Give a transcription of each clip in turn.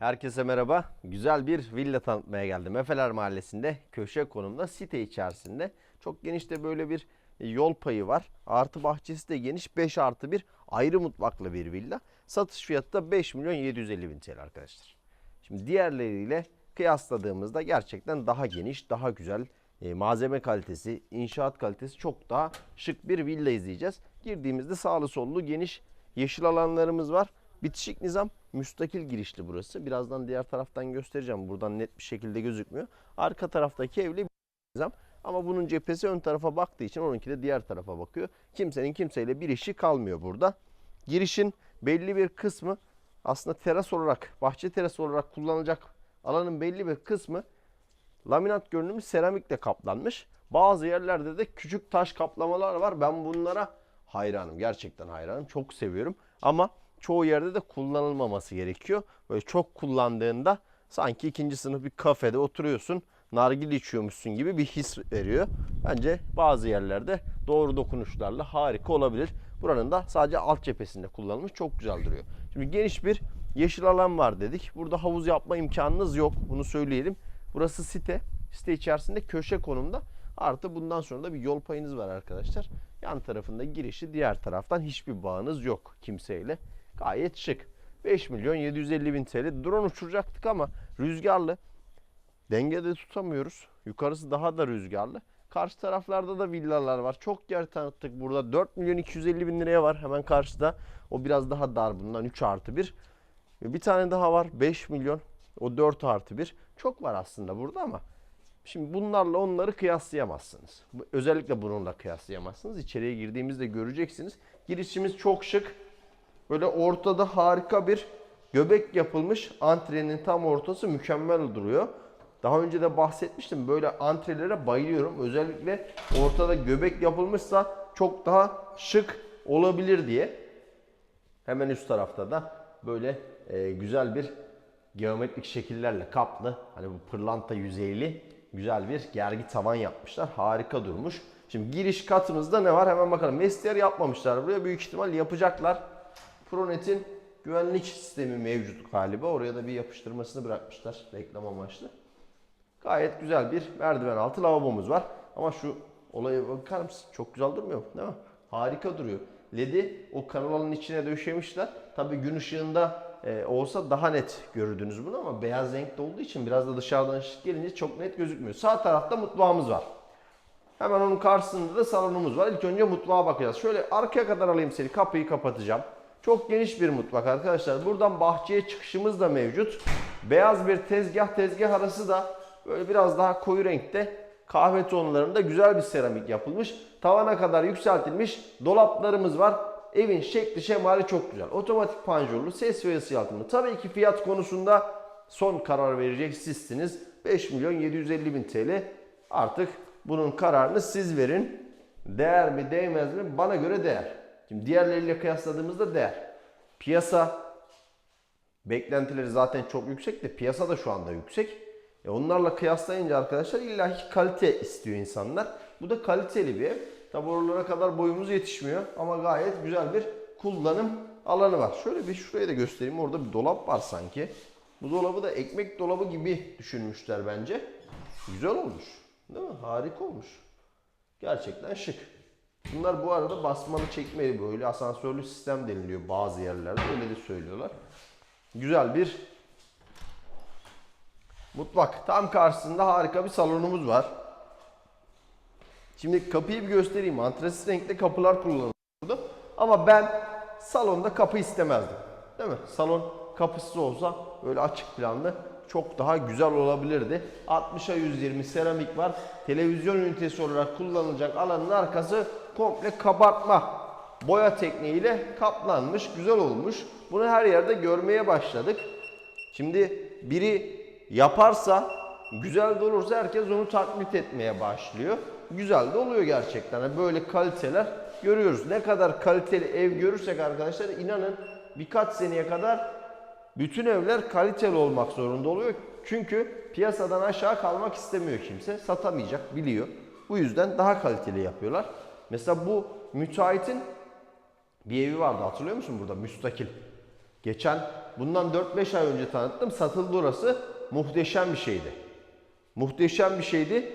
Herkese merhaba. Güzel bir villa tanıtmaya geldim. Efeler Mahallesi'nde köşe konumda site içerisinde. Çok geniş de böyle bir yol payı var. Artı bahçesi de geniş 5 artı 1 ayrı mutfaklı bir villa. Satış fiyatı da 5 milyon 750 bin TL arkadaşlar. Şimdi diğerleriyle kıyasladığımızda gerçekten daha geniş, daha güzel e, malzeme kalitesi, inşaat kalitesi çok daha şık bir villa izleyeceğiz. Girdiğimizde sağlı sollu geniş yeşil alanlarımız var. Bitişik nizam müstakil girişli burası. Birazdan diğer taraftan göstereceğim. Buradan net bir şekilde gözükmüyor. Arka taraftaki evli bir. Ama bunun cephesi ön tarafa baktığı için onunki de diğer tarafa bakıyor. Kimsenin kimseyle bir işi kalmıyor burada. Girişin belli bir kısmı aslında teras olarak, bahçe terası olarak kullanılacak alanın belli bir kısmı laminat görünümlü seramikle kaplanmış. Bazı yerlerde de küçük taş kaplamalar var. Ben bunlara hayranım. Gerçekten hayranım. Çok seviyorum. Ama çoğu yerde de kullanılmaması gerekiyor. Böyle çok kullandığında sanki ikinci sınıf bir kafede oturuyorsun. Nargile içiyormuşsun gibi bir his veriyor. Bence bazı yerlerde doğru dokunuşlarla harika olabilir. Buranın da sadece alt cephesinde kullanılmış. Çok güzel duruyor. Şimdi geniş bir yeşil alan var dedik. Burada havuz yapma imkanınız yok. Bunu söyleyelim. Burası site. Site içerisinde köşe konumda. Artı bundan sonra da bir yol payınız var arkadaşlar. Yan tarafında girişi diğer taraftan hiçbir bağınız yok kimseyle. Gayet şık. 5 milyon 750 bin TL. Drone uçuracaktık ama rüzgarlı. Dengede tutamıyoruz. Yukarısı daha da rüzgarlı. Karşı taraflarda da villalar var. Çok yer tanıttık burada. 4 milyon 250 bin liraya var hemen karşıda. O biraz daha dar bundan 3 artı 1. Ve bir tane daha var 5 milyon. O 4 artı 1. Çok var aslında burada ama Şimdi bunlarla onları kıyaslayamazsınız. Özellikle bununla kıyaslayamazsınız. İçeriye girdiğimizde göreceksiniz. Girişimiz çok şık. Böyle ortada harika bir göbek yapılmış. Antrenin tam ortası mükemmel duruyor. Daha önce de bahsetmiştim. Böyle antrelere bayılıyorum. Özellikle ortada göbek yapılmışsa çok daha şık olabilir diye. Hemen üst tarafta da böyle e, güzel bir geometrik şekillerle kaplı hani bu pırlanta yüzeyli güzel bir gergi tavan yapmışlar. Harika durmuş. Şimdi giriş katımızda ne var hemen bakalım. Vestiyer yapmamışlar buraya. Büyük ihtimal yapacaklar. Pronet'in güvenlik sistemi mevcut galiba. Oraya da bir yapıştırmasını bırakmışlar reklam amaçlı. Gayet güzel bir merdiven altı lavabomuz var. Ama şu olaya bakar mısın? Çok güzel durmuyor mu? Değil mi? Harika duruyor. LED'i o kanalanın içine döşemişler. Tabii gün ışığında e, olsa daha net görürdünüz bunu ama beyaz renkte olduğu için biraz da dışarıdan ışık gelince çok net gözükmüyor. Sağ tarafta mutfağımız var. Hemen onun karşısında da salonumuz var. İlk önce mutfağa bakacağız. Şöyle arkaya kadar alayım seni. Kapıyı kapatacağım. Çok geniş bir mutfak arkadaşlar. Buradan bahçeye çıkışımız da mevcut. Beyaz bir tezgah tezgah arası da böyle biraz daha koyu renkte kahve tonlarında güzel bir seramik yapılmış. Tavana kadar yükseltilmiş dolaplarımız var. Evin şekli şemali çok güzel. Otomatik panjurlu, ses ve ısı yalıtımlı. Tabii ki fiyat konusunda son karar verecek sizsiniz. 5 milyon 750 bin TL. Artık bunun kararını siz verin. Değer mi değmez mi? Bana göre değer. Şimdi diğerleriyle kıyasladığımızda değer. Piyasa beklentileri zaten çok yüksek de piyasa da şu anda yüksek. E onlarla kıyaslayınca arkadaşlar illaki kalite istiyor insanlar. Bu da kaliteli bir ev. Tabi kadar boyumuz yetişmiyor ama gayet güzel bir kullanım alanı var. Şöyle bir şuraya da göstereyim. Orada bir dolap var sanki. Bu dolabı da ekmek dolabı gibi düşünmüşler bence. Güzel olmuş. Değil mi? Harika olmuş. Gerçekten şık. Bunlar bu arada basmalı çekmeli böyle asansörlü sistem deniliyor bazı yerlerde. Öyle de söylüyorlar. Güzel bir mutfak. Tam karşısında harika bir salonumuz var. Şimdi kapıyı bir göstereyim. Antresit renkli kapılar kullanılıyor burada. Ama ben salonda kapı istemezdim. Değil mi? Salon kapısı olsa böyle açık planlı çok daha güzel olabilirdi. 60'a 120 seramik var. Televizyon ünitesi olarak kullanılacak alanın arkası komple kabartma boya tekniğiyle kaplanmış, güzel olmuş. Bunu her yerde görmeye başladık. Şimdi biri yaparsa, güzel de olursa herkes onu taklit etmeye başlıyor. Güzel de oluyor gerçekten. Böyle kaliteler görüyoruz. Ne kadar kaliteli ev görürsek arkadaşlar inanın birkaç seneye kadar bütün evler kaliteli olmak zorunda oluyor. Çünkü piyasadan aşağı kalmak istemiyor kimse. Satamayacak biliyor. Bu yüzden daha kaliteli yapıyorlar. Mesela bu müteahhitin bir evi vardı hatırlıyor musun burada müstakil. Geçen bundan 4-5 ay önce tanıttım. Satıldı orası. Muhteşem bir şeydi. Muhteşem bir şeydi.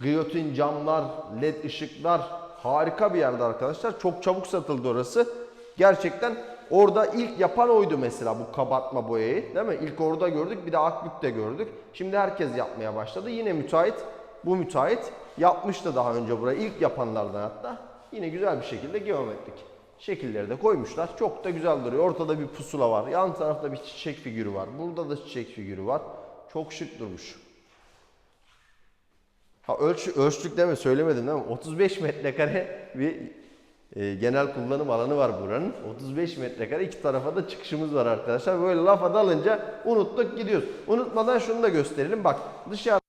Giyotin camlar, led ışıklar harika bir yerde arkadaşlar. Çok çabuk satıldı orası. Gerçekten orada ilk yapan oydu mesela bu kabartma boyayı. Değil mi? İlk orada gördük bir de Akbük'te gördük. Şimdi herkes yapmaya başladı. Yine müteahhit, bu müteahhit yapmıştı daha önce burayı. İlk yapanlardan hatta. Yine güzel bir şekilde geometrik şekilleri de koymuşlar. Çok da güzel duruyor. Ortada bir pusula var. Yan tarafta bir çiçek figürü var. Burada da çiçek figürü var. Çok şık durmuş. Ha ölç, ölçtük deme söylemedim değil mi? 35 metrekare bir e, genel kullanım alanı var buranın. 35 metrekare iki tarafa da çıkışımız var arkadaşlar. Böyle lafa dalınca unuttuk gidiyoruz. Unutmadan şunu da gösterelim. Bak dışarıda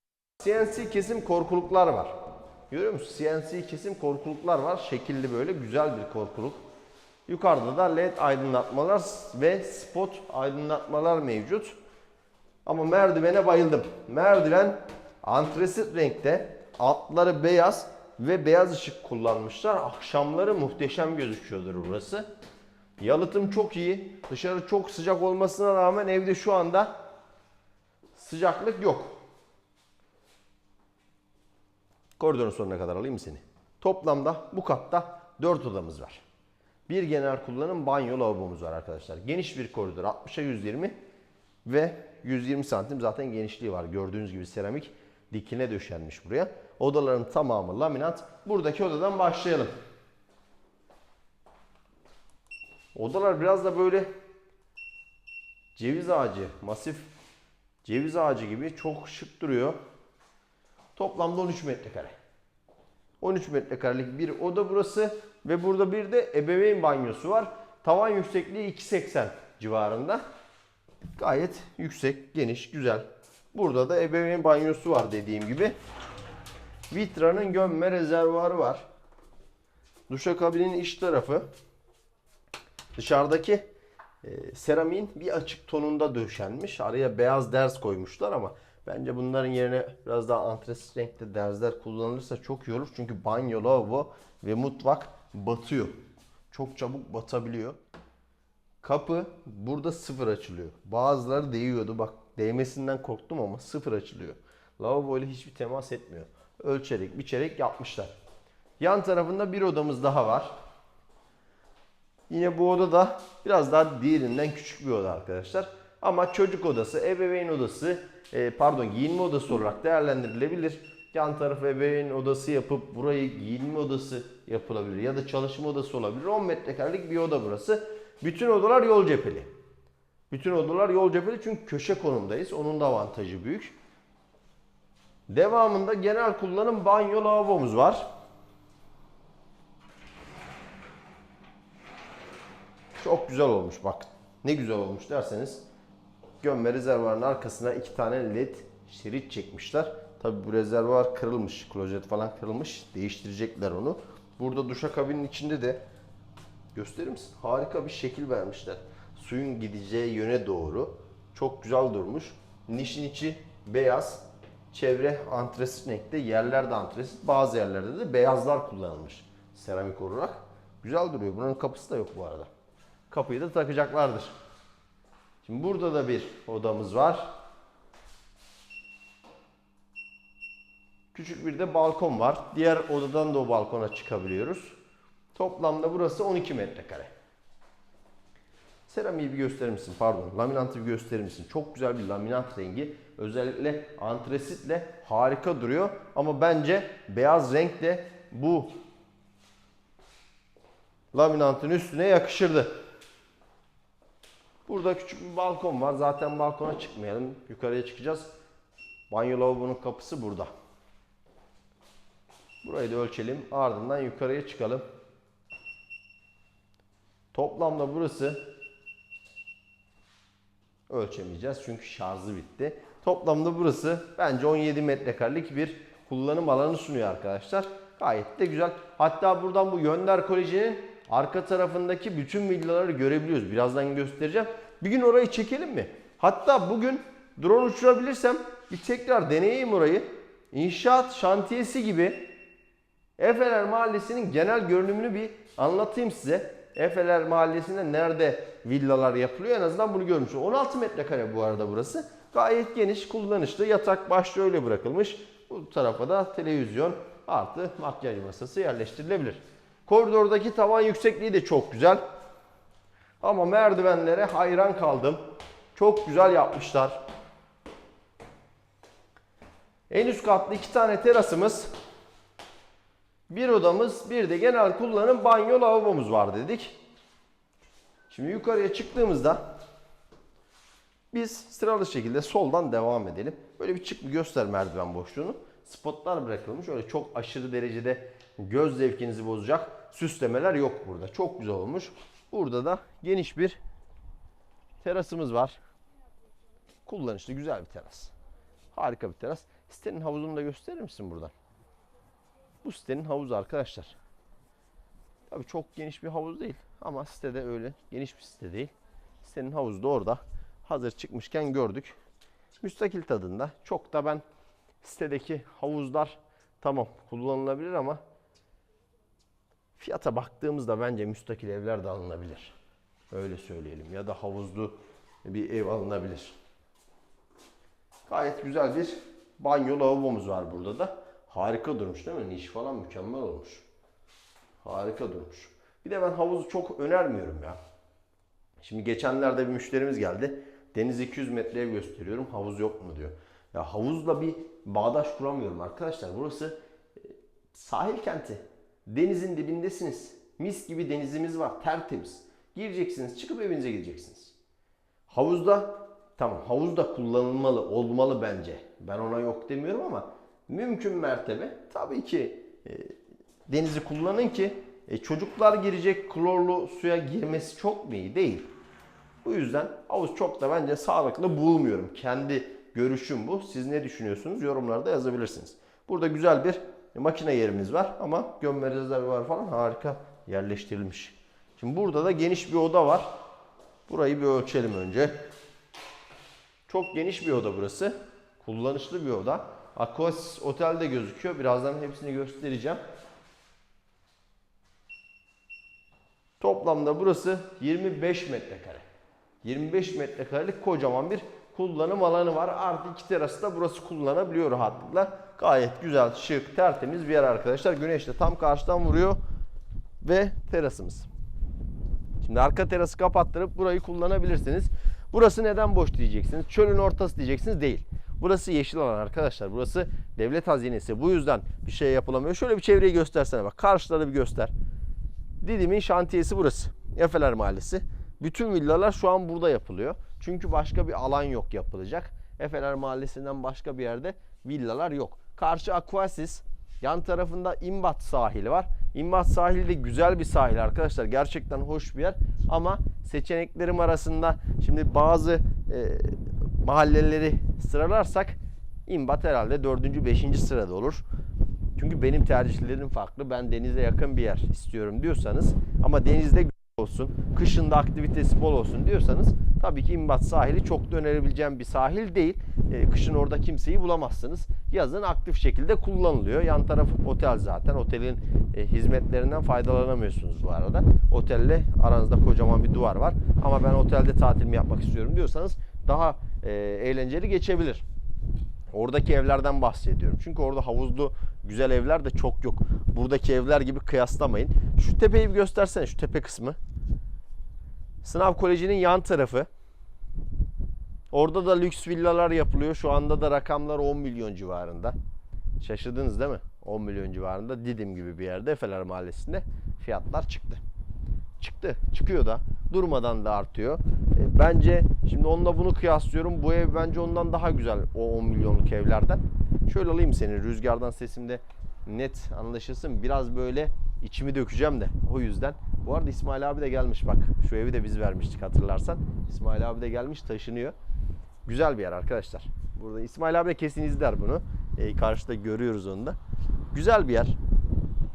CNC kesim korkuluklar var. Görüyor musun? CNC kesim korkuluklar var. Şekilli böyle güzel bir korkuluk. Yukarıda da led aydınlatmalar ve spot aydınlatmalar mevcut. Ama merdivene bayıldım. Merdiven antresit renkte, altları beyaz ve beyaz ışık kullanmışlar. Akşamları muhteşem gözüküyordur burası. Yalıtım çok iyi. Dışarı çok sıcak olmasına rağmen evde şu anda sıcaklık yok. Koridorun sonuna kadar alayım seni? Toplamda bu katta 4 odamız var. Bir genel kullanım banyo lavabomuz var arkadaşlar. Geniş bir koridor 60'a 120 ve 120 santim zaten genişliği var. Gördüğünüz gibi seramik dikine döşenmiş buraya. Odaların tamamı laminat. Buradaki odadan başlayalım. Odalar biraz da böyle ceviz ağacı, masif ceviz ağacı gibi çok şık duruyor. Toplamda 13 metrekare. 13 metrekarelik bir oda burası ve burada bir de ebeveyn banyosu var. Tavan yüksekliği 2.80 civarında. Gayet yüksek, geniş, güzel. Burada da ebeveyn banyosu var dediğim gibi. Vitra'nın gömme rezervuarı var. Duşakabinin iç tarafı. Dışarıdaki e, seramiğin bir açık tonunda döşenmiş. Araya beyaz ders koymuşlar ama bence bunların yerine biraz daha antresit renkte derzler kullanılırsa çok iyi olur. Çünkü banyo, lavabo ve mutfak batıyor. Çok çabuk batabiliyor. Kapı burada sıfır açılıyor. Bazıları değiyordu. Bak değmesinden korktum ama sıfır açılıyor. Lavabo ile hiçbir temas etmiyor. Ölçerek biçerek yapmışlar. Yan tarafında bir odamız daha var. Yine bu oda da biraz daha diğerinden küçük bir oda arkadaşlar. Ama çocuk odası, ebeveyn odası, e, pardon giyinme odası olarak değerlendirilebilir. Yan tarafı ebeveyn odası yapıp burayı giyinme odası yapılabilir ya da çalışma odası olabilir. 10 metrekarelik bir oda burası. Bütün odalar yol cepheli. Bütün odalar yol cepheli çünkü köşe konumdayız. Onun da avantajı büyük. Devamında genel kullanım banyo lavabomuz var. Çok güzel olmuş bak. Ne güzel olmuş derseniz gömme rezervuarın arkasına iki tane led şerit çekmişler. Tabi bu rezervuar kırılmış. Klozet falan kırılmış. Değiştirecekler onu. Burada duşakabinin içinde de gösterir misin? Harika bir şekil vermişler. Suyun gideceği yöne doğru. Çok güzel durmuş. Nişin içi beyaz. Çevre antresit renkte. Yerlerde antresit. Bazı yerlerde de beyazlar kullanılmış. Seramik olarak. Güzel duruyor. Bunun kapısı da yok bu arada. Kapıyı da takacaklardır. Şimdi burada da bir odamız var. Küçük bir de balkon var. Diğer odadan da o balkona çıkabiliyoruz. Toplamda burası 12 metrekare. Seramiği bir gösterir misin? Pardon. Laminantı bir gösterir misin? Çok güzel bir laminat rengi. Özellikle antresitle harika duruyor. Ama bence beyaz renk de bu laminantın üstüne yakışırdı. Burada küçük bir balkon var. Zaten balkona çıkmayalım. Yukarıya çıkacağız. Banyo lavabonun kapısı burada. Burayı da ölçelim. Ardından yukarıya çıkalım. Toplamda burası ölçemeyeceğiz çünkü şarjı bitti. Toplamda burası bence 17 metrekarelik bir kullanım alanı sunuyor arkadaşlar. Gayet de güzel. Hatta buradan bu Yönder Koleji'nin arka tarafındaki bütün villaları görebiliyoruz. Birazdan göstereceğim. Bir gün orayı çekelim mi? Hatta bugün drone uçurabilirsem bir tekrar deneyeyim orayı. İnşaat şantiyesi gibi Efeler Mahallesi'nin genel görünümünü bir anlatayım size. Efeler Mahallesi'nde nerede villalar yapılıyor en azından bunu görmüş. 16 metrekare bu arada burası. Gayet geniş, kullanışlı. Yatak başta öyle bırakılmış. Bu tarafa da televizyon artı makyaj masası yerleştirilebilir. Koridordaki tavan yüksekliği de çok güzel. Ama merdivenlere hayran kaldım. Çok güzel yapmışlar. En üst katlı iki tane terasımız, bir odamız, bir de genel kullanım banyo lavabomuz var dedik. Şimdi yukarıya çıktığımızda biz sıralı şekilde soldan devam edelim. Böyle bir çık bir göster merdiven boşluğunu. Spotlar bırakılmış. Öyle çok aşırı derecede göz zevkinizi bozacak süslemeler yok burada. Çok güzel olmuş. Burada da geniş bir terasımız var. Kullanışlı güzel bir teras. Harika bir teras. Sitenin havuzunu da gösterir misin buradan? Bu sitenin havuzu arkadaşlar. Tabii çok geniş bir havuz değil ama sitede öyle geniş bir site değil. Sitenin havuzu da orada. Hazır çıkmışken gördük. Müstakil tadında. Çok da ben sitedeki havuzlar tamam kullanılabilir ama fiyata baktığımızda bence müstakil evler de alınabilir. Öyle söyleyelim. Ya da havuzlu bir ev alınabilir. Gayet güzel bir banyo lavabomuz var burada da. Harika durmuş değil mi? Niş falan mükemmel olmuş. Harika durmuş. Bir de ben havuzu çok önermiyorum ya. Şimdi geçenlerde bir müşterimiz geldi. Deniz 200 metre ev gösteriyorum. Havuz yok mu diyor. Ya havuzla bir bağdaş kuramıyorum arkadaşlar. Burası e, sahil kenti. Denizin dibindesiniz. Mis gibi denizimiz var. Tertemiz. Gireceksiniz. Çıkıp evinize gideceksiniz. Havuzda tamam havuzda kullanılmalı olmalı bence. Ben ona yok demiyorum ama mümkün mertebe tabii ki e, denizi kullanın ki e, çocuklar girecek klorlu suya girmesi çok mu iyi? Değil. Bu yüzden havuz çok da bence sağlıklı bulmuyorum. Kendi görüşüm bu. Siz ne düşünüyorsunuz? Yorumlarda yazabilirsiniz. Burada güzel bir makine yerimiz var ama gömme rezervuar falan harika yerleştirilmiş. Şimdi burada da geniş bir oda var. Burayı bir ölçelim önce. Çok geniş bir oda burası. Kullanışlı bir oda. Aquas Otel'de gözüküyor. Birazdan hepsini göstereceğim. Toplamda burası 25 metrekare. 25 metrekarelik kocaman bir kullanım alanı var. Artı iki terası da burası kullanabiliyor rahatlıkla. Gayet güzel, şık, tertemiz bir yer arkadaşlar. Güneş de tam karşıdan vuruyor. Ve terasımız. Şimdi arka terası kapattırıp burayı kullanabilirsiniz. Burası neden boş diyeceksiniz. Çölün ortası diyeceksiniz. Değil. Burası yeşil alan arkadaşlar. Burası devlet hazinesi. Bu yüzden bir şey yapılamıyor. Şöyle bir çevreyi göstersene bak. Karşıları bir göster. Didim'in şantiyesi burası. Efeler Mahallesi. Bütün villalar şu an burada yapılıyor. Çünkü başka bir alan yok yapılacak. Efeler Mahallesi'nden başka bir yerde villalar yok. Karşı Aquasis, yan tarafında İmbat sahili var. İmbat sahili de güzel bir sahil arkadaşlar. Gerçekten hoş bir yer. Ama seçeneklerim arasında şimdi bazı e, mahalleleri sıralarsak İmbat herhalde 4. 5. sırada olur. Çünkü benim tercihlerim farklı. Ben denize yakın bir yer istiyorum diyorsanız ama denizde olsun, kışında aktivitesi bol olsun diyorsanız tabii ki İmbat sahili çok da önerebileceğim bir sahil değil. Ee, kışın orada kimseyi bulamazsınız. Yazın aktif şekilde kullanılıyor. Yan tarafı otel zaten. Otelin e, hizmetlerinden faydalanamıyorsunuz bu arada. Otelle aranızda kocaman bir duvar var. Ama ben otelde tatilimi yapmak istiyorum diyorsanız daha e, eğlenceli geçebilir. Oradaki evlerden bahsediyorum. Çünkü orada havuzlu güzel evler de çok yok. Buradaki evler gibi kıyaslamayın. Şu tepeyi bir göstersene şu tepe kısmı. Sınav Koleji'nin yan tarafı. Orada da lüks villalar yapılıyor. Şu anda da rakamlar 10 milyon civarında. Şaşırdınız değil mi? 10 milyon civarında Didim gibi bir yerde Efeler Mahallesi'nde fiyatlar çıktı. Çıktı. Çıkıyor da. Durmadan da artıyor. E, bence şimdi onunla bunu kıyaslıyorum. Bu ev bence ondan daha güzel o 10 milyonluk evlerden. Şöyle alayım seni. Rüzgardan sesimde net anlaşılsın. Biraz böyle içimi dökeceğim de. O yüzden. Bu arada İsmail abi de gelmiş bak. Şu evi de biz vermiştik hatırlarsan. İsmail abi de gelmiş taşınıyor. Güzel bir yer arkadaşlar. Burada İsmail abi de kesin izler bunu. E, karşıda görüyoruz onu da. Güzel bir yer.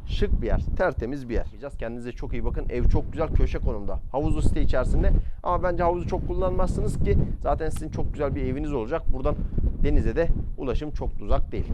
Şık bir yer. Tertemiz bir yer. Kendinize çok iyi bakın. Ev çok güzel köşe konumda. Havuzlu site içerisinde. Ama bence havuzu çok kullanmazsınız ki zaten sizin çok güzel bir eviniz olacak. Buradan denize de ulaşım çok uzak değil.